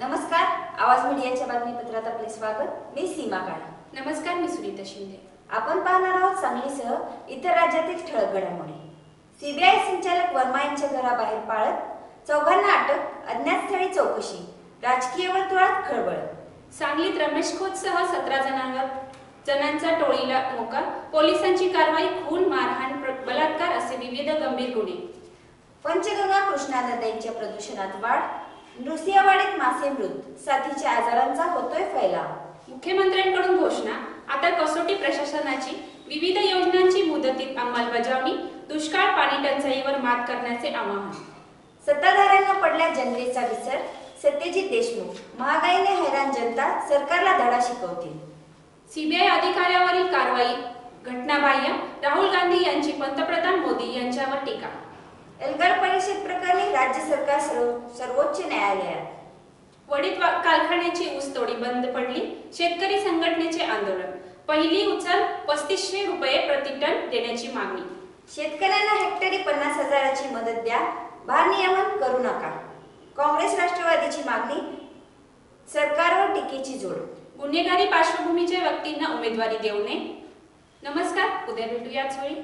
नमस्कार आवाज मीडियाच्या बातमीपत्रात आपले स्वागत. मी सीमा काळे. नमस्कार मी सुनीता शिंदे. आपण पाहणार आहोत सांगलीसह इतर राज्यातील ठळक घडामोडी. सीबीआय संचालक वर्मा यांच्या घराबाहेर पाळत चौघांना अटक अज्ञात स्थळी चौकशी राजकीय वर्तुळात खळबळ. सांगलीत रमेश खोतसह सतरा जणांवर जणांचा टोळीला मोका पोलिसांची कारवाई खून मारहाण बलात्कार असे विविध गंभीर गुन्हे. पंचगंगा कृष्णा नद्यांच्या प्रदूषणात वाढ नृसिंहवाडीत मासे मृत. साथीच्या आजारांचा होतोय फैलाव. मुख्यमंत्र्यांकडून घोषणा. आता कसोटी प्रशासनाची विविध योजनांची मुदतीत अंमलबजावणी दुष्काळ पाणी टंचाईवर मात करण्याचे आवाहन. सत्ताधाऱ्यांना पडल्या जनतेचा विसर. सत्यजित देशमुख महागाईने हैराण जनता सरकारला धडा शिकवतील. सीबीआय अधिकाऱ्यावरील कारवाई. घटनाबाह्य. राहुल गांधी यांची पंतप्रधान मोदी यांच्यावर टीका. एल्गार सर्व- सर्वोच्च न्यायालयात. वडीत कारखान्याची ऊसतोडी बंद पडली शेतकरी संघटनेचे आंदोलन. पहिली उचल पस्तीसशे रुपये प्रतिटन देण्याची मागणी. शेतकऱ्यांना हेक्टरी पन्नास हजाराची मदत द्या भारनियमन करू नका. काँग्रेस राष्ट्रवादीची मागणी सरकारवर टीकेची जोड. गुन्हेगारी पार्श्वभूमीच्या व्यक्तींना उमेदवारी देऊ नये. नमस्कार उद्या भेटू याच वेळी.